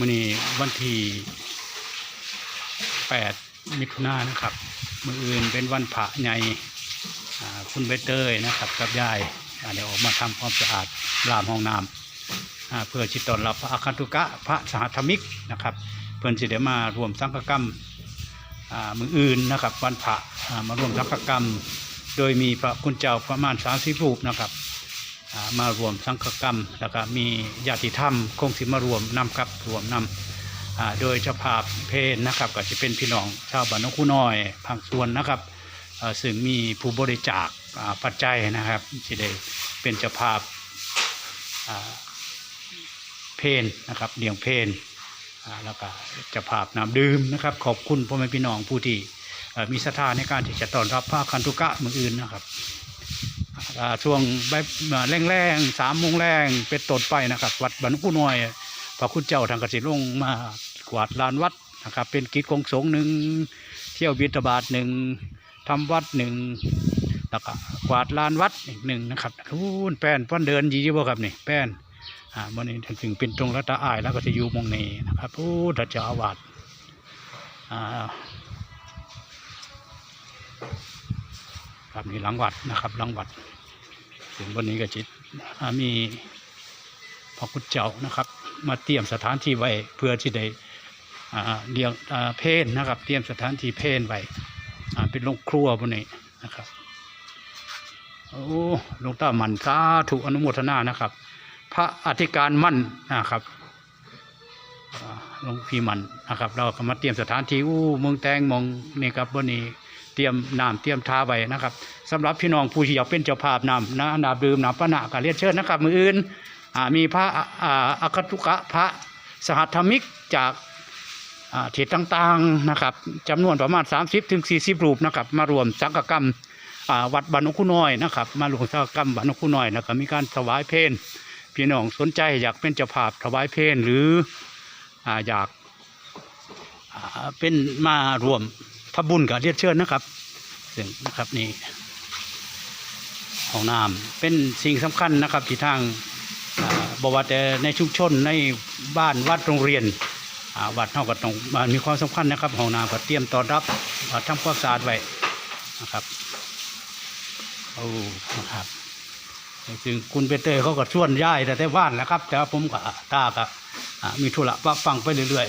มื้อนี้วันที่8มิถุนายนนะครับ มืออื่นเป็นวันพระใหญ่คุณใบเตยนะครับกับยายอ่าเดี๋ยวออกมาทำความสะอาดรามห้องน้ำเพื่อชิตอนรับพระอาคันตุกะพระสหธรรมิกนะครับ เพื่อนสิเดี๋ยวมารวมสังฆกรรมมืออื่นนะครับ วันพระมารวมสังฆกรรม โดยมีพระคุณเจ้าประมาณสามสิบรูปนะครับ มารวมสังฆกรรม แล้วก็มีญาติธรรม คงสิมารวมนำครับรวมนำอ่าโดยเจ้าภาพเพนนะครับ ก็จะเป็นพี่น้องชาวบ้านนกคูน้อยพังส่วนนะครับซึ่งมีผู้บริจาคปัจจัยนะครับที่ได้เป็นเจ้าภาพเพนนะครับเลี้ยงเพนแล้วก็จ้าภาพน้ำดื่มนะครับ ขอบคุณพ่อแม่พี่น้องผู้ที่มีศรัทธาในการที่จะต้อนรับพระคันธุกะมืออื่นนะครับ ช่วงบ่ายแรงๆสามโมงแรงเป็นต้นไปนะครับ วัดบรรพุน้อย พระคุณเจ้าทางกสิลงมากวาดลานวัดนะครับ เป็นกิจของสงฆ์หนึ่งเที่ยวบิณฑบาตหนึ่งทำวัดหนึ่งแล้วก็กวาดลานวัดอีกหนึ่งนะครับทูนแป้นป้อนเดินยีบ่ครับนี่แป้นอ่าวันนี้ถึงเป็นตรงรัตอายแล้วก็จะอยู่มองนี้นะครับผู้ดัจเจ้าอาวาสอ่า ครับนี่หลังวัดนะครับหลังวัดถึงวันนี้ก็จิตมีพระคุณเจ้านะครับ มาเตรียมสถานที่ไว้เพื่อที่ได้เลี้ยงเพนนะครับ เตรียมสถานที่เพนไว้เป็นโรงครัวบนนี้นะครับโอ้หลวงตามันสาธุอนุโมทนานะครับ พระอธิการมั่นนะครับหลวงพี่มันนะครับ เราก็มาเตรียมสถานที่อู้เมืองแตงมองนี่ครับบนนี้ เตรียมน้ำเตรียมทาไว้นะครับสำหรับพี่น้องผู้ที่อยากเป็นเจ้าภาพนำนะนาดื่มน้ำปะนะก็เรียนเชิญนะครับ มืออื่นมีพระอัคตุกะพระสหัธมิกจากเขตต่างๆนะครับจำนวนประมาณ 30ถึงรูปนะครับมารวมสังฆกรรมวัดบ้านนกคุน้อยนะครับมารวมสังฆกรรมบ้านนกคุน้อยนะครับมีการถวายเพลงพี่น้องสนใจอยากเป็นเจ้าภาพถวายเพลงหรือออยากเป็นมารวม ทำบุญกับเรียนเชิญนะครับซึ่งนะครับนี่ห้องน้ำเป็นสิ่งสำคัญนะครับที่ทางบวชแต่ในชุมชนในบ้านวัดโรงเรียนวัดเท่ากับตรงมันมีความสำคัญนะครับห้องน้ำก็เตรียมต้อนรับอ่าทำความสะอาดไว้นะครับโอ้นะครับซึ่งคุณเปเตอร์เขาก็ชวนย้ายแต่แต่บ้านแหล้วครับ แต่ว่าผมกับตาก็อ่ามีธุระปะฟังไปเรื่อย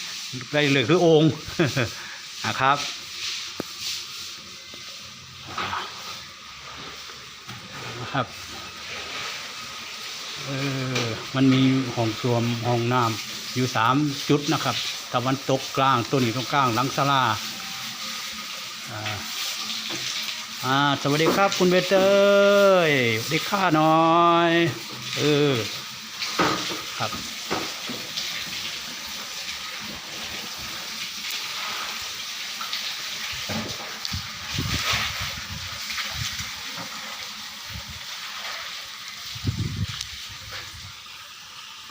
ๆไปเรื่อยคือองค์ นะครับ นะครับ เออ มันมีห้องสวมห้องน้ำอยู่สามจุดนะครับตะวันตกกลางตัวนี้ตรงกลางหลังศาลาอ่าสวัสดีครับคุณเบเตยสวัสดีค่าน่อย เออ ครับ